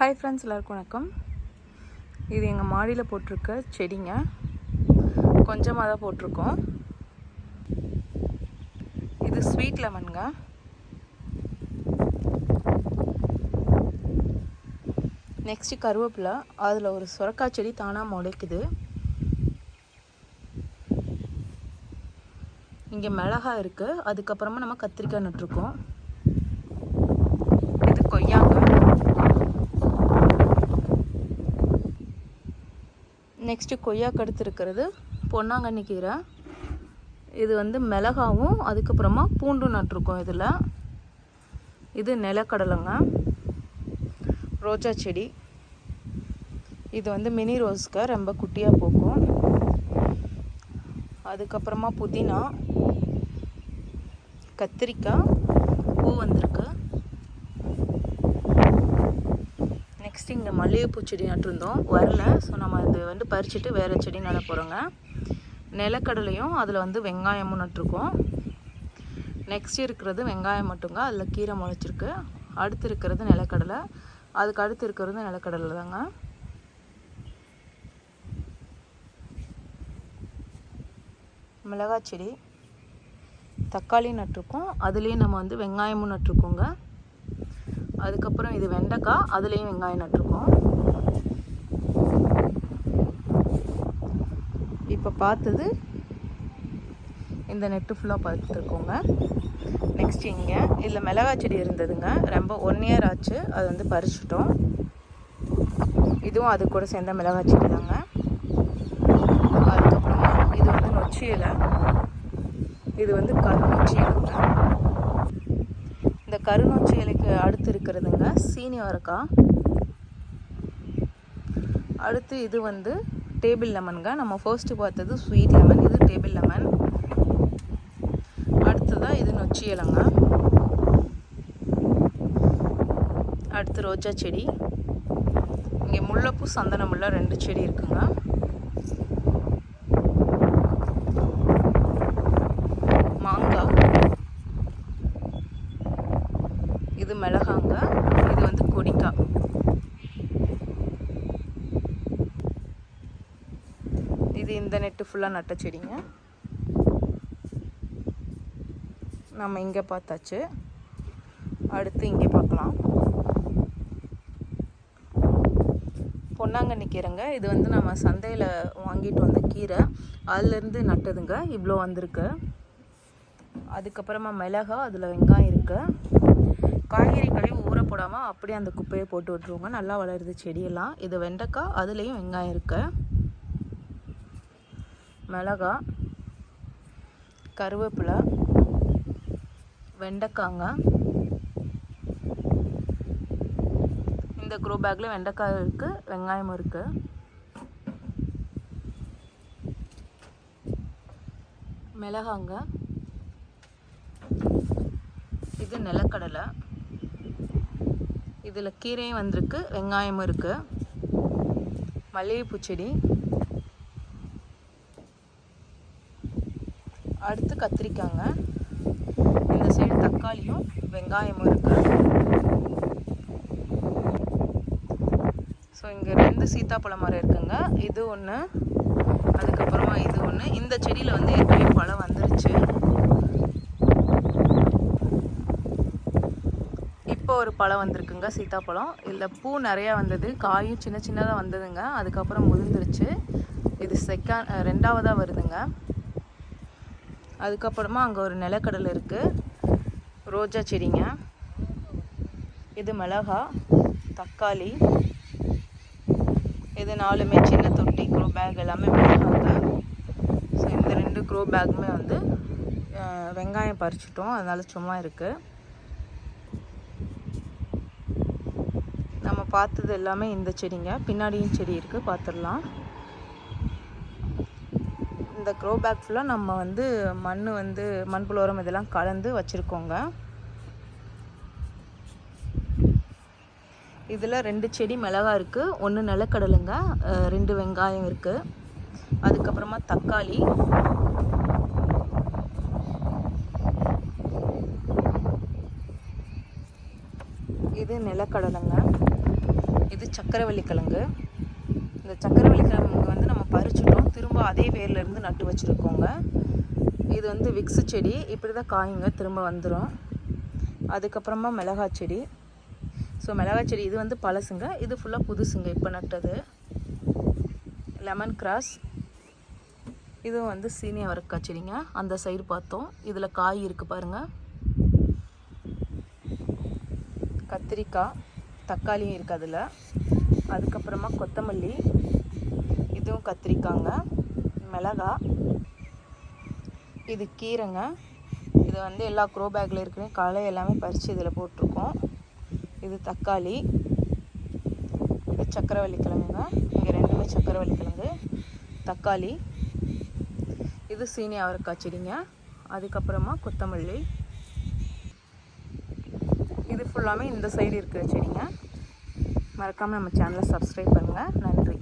Hi friends எல்லாருக்கும் வணக்கம். இது எங்கள் மாடியில் போட்டிருக்க செடிங்க. கொஞ்சமாக தான் போட்டிருக்கோம். இது ஸ்வீட் லெமனுங்க நெக்ஸ்ட்டு கருவேப்பிலை. அதில் ஒரு சுரக்காய் செடி தானாக முளைக்குது. இங்கே மிளகா இருக்குது அதுக்கப்புறமா நம்ம கத்திரிக்காய் நட்டுருக்கோம் இது கொய்யாங்க நெக்ஸ்ட்டு கொய்யாக்கு கடுத்துருக்கிறது பொன்னாங்கண்ணி கீரை இது வந்து மிளகாவும் அதுக்கப்புறமா பூண்டும் நட்டிருக்கோம் இதில். இது நிலக்கடலைங்க. ரோஜா செடி. இது வந்து மினி ரோஸ்க்கு ரொம்ப குட்டியாக பூக்கும். அதுக்கப்புறமா புதினா. கத்திரிக்காய் பூ வந்திருக்கு மல்லிகைப்பூ செடி நட்டிருந்தோம். வரல. ஸோ நம்ம இது வந்து பறிச்சுட்டு வேறு செடி நட போகிறோங்க நிலக்கடலையும் அதில் வந்து வெங்காயமும் நட்டிருக்கோம். நெக்ஸ்ட் இருக்கிறது வெங்காயம் மட்டுங்க. அதில் கீரை முளைச்சிருக்கு. அடுத்து இருக்கிறது நிலக்கடலை. அதுக்கு அடுத்து இருக்கிறது நிலக்கடலை தாங்க. மிளகாய் செடி. தக்காளி நட்டிருக்கோம். அதுலேயும் நம்ம வந்து வெங்காயமும் நட்டிருக்கோங்க. அதுக்கப்புறம் இது வெண்டைக்காய் அதுலேயும் வெங்காயம் நட்டிருக்கோம். இப்போ பார்த்தது இந்த நெட்டு ஃபுல்லாக பார்த்துருக்கோங்க. நெக்ஸ்ட் இங்கே இதில் மிளகாய் செடி இருந்ததுங்க. ரொம்ப ஒன் இயர் ஆச்சு அது வந்து பறிச்சிட்டோம். இதுவும் அது கூட சேர்ந்த மிளகாய் செடி தாங்க அதுக்கப்புறமா இது வந்து நொச்சியில் இது வந்து கருநொச்சி இலைங்க கருநொச்சி இலைக்கு அடுத்து இருக்கிறதுங்க சீனி வரக்காய் அடுத்து இது வந்து டேபிள் லெமனுங்க. நம்ம ஃபர்ஸ்ட்டு பார்த்தது ஸ்வீட் லெமன் இது டேபிள் லெமன். அடுத்ததாக இது நொச்சி இலைங்க. அடுத்து ரோஜா செடி. இங்கே முல்லைப்பூ சந்தன முல்லை ரெண்டு செடி இருக்குங்க. இது மிளகாங்க இது வந்து கொடிக்காய் இது இந்த நெட்டு ஃபுல்லாக நட்ட செடிங்க. நம்ம இங்கே பார்த்தாச்சு. அடுத்து இங்கே பார்க்கலாம். பொன்னாங்கண்ணி கீரைங்க. இது வந்து நம்ம சந்தையில் வாங்கிட்டு வந்த கீரை. அதுலேருந்து நட்டதுங்க. இவ்வளோ வந்திருக்கு. அதுக்கப்புறமா மிளகா அதில் வெங்காயம் இருக்குது காய்கறி கழுவி ஊற போடாமல் அப்படியே அந்த குப்பையை போட்டு விட்ருவோங்க நல்லா வளருது செடியெல்லாம். இது வெண்டைக்காய் அதுலேயும் வெங்காயம் இருக்குது மிளகா கருவேப்பிலை வெண்டைக்காங்க. இந்த க்ரோ பேக்கில் வெண்டைக்காய் இருக்குது வெங்காயமும் இருக்குது மிளகாங்க. இது நிலக்கடலை. இதில் கீரையும் வந்திருக்கு வெங்காயமும் இருக்குது மல்லிகைப்பூ செடி. அடுத்து கத்திரிக்காங்க. இந்த சைடு தக்காளியும் வெங்காயமும் இருக்கு. ஸோ இங்கே ரெண்டு சீத்தாப்பழ மரம் இருக்குங்க. இது ஒன்று அதுக்கப்புறமா இது ஒன்று இந்த செடியில் வந்து ஏற்கனவே பழம் வந்துருச்சு. இப்போ ஒரு பழம் வந்திருக்குங்க சீத்தாப்பழம். இதில் பூ நிறையா வந்தது. காயும் சின்ன சின்னதாக வந்ததுங்க. அதுக்கப்புறம் முதிர்ந்துருச்சு. இது செகண்ட் ரெண்டாவதாக வருதுங்க. அதுக்கப்புறமா அங்கே ஒரு நிலக்கடலை இருக்குது ரோஜா செடிங்க. இது மிளகா தக்காளி. இது நாலுமே சின்ன தொட்டி க்ரோ பேக் எல்லாமே மிளகாங்க ஸோ இந்த ரெண்டு க்ரோ பேக்குமே வந்து வெங்காயம் பறிச்சிட்டோம். அதனால சும்மா இருக்குது பார்த்தது எல்லாமே இந்த செடிங்க. பின்னாடியும் செடி இருக்குது பார்த்துடலாம் இந்த க்ரோ பேக் ஃபுல்லாக நம்ம வந்து மண் வந்து மண்புழு உரம் இதெல்லாம் கலந்து வச்சுருக்கோங்க. இதில் ரெண்டு செடி மிளகா இருக்குது ஒன்று நிலக்கடலைங்க ரெண்டு வெங்காயம் இருக்குது அதுக்கப்புறமா தக்காளி. இது நிலக்கடலைங்க. இது சக்கரவள்ளி கிழங்கு இந்த சக்கரவள்ளி கிழங்கு வந்து நம்ம பறிச்சிட்டோம். திரும்ப அதே வேர்லேருந்து நட்டு வச்சுருக்கோங்க. இது வந்து விக்ஸு செடி. இப்படி தான் காயுங்க திரும்ப வந்துடும் அதுக்கப்புறமா மிளகாய் செடி. ஸோ மிளகாய் செடி இது வந்து பழசுங்க. இது ஃபுல்லாக புதுசுங்க இப்போ நட்டது. லெமன் கிராஸ் இதுவும் வந்து சீனி வரக்காய் செடிங்க. அந்த சைடு பார்த்தோம். இதில் காய் இருக்குது பாருங்கள் கத்திரிக்காய். தக்காளியும் இருக்குது அதில். அதுக்கப்புறமா கொத்தமல்லி இதுவும் கத்திரிக்காங்க மிளகா இது கீரைங்க. இது வந்து எல்லா க்ரோ பேக்கில் களை எல்லாமே பறித்து இதில் போட்டிருக்கோம். இது தக்காளி இது சக்கரவள்ளி கிழங்குங்க இங்கே ரெண்டுமே சக்கரவள்ளி கிழங்கு தக்காளி இது சீனி அவரைக்காய் செடிங்க. அதுக்கப்புறமா கொத்தமல்லி இது ஃபுல்லாமே இந்த சைடு இருக்கிற செடிங்க. மறக்காமல் நம்ம சேனலை சப்ஸ்கிரைப் பண்ணுங்கள் நன்றி.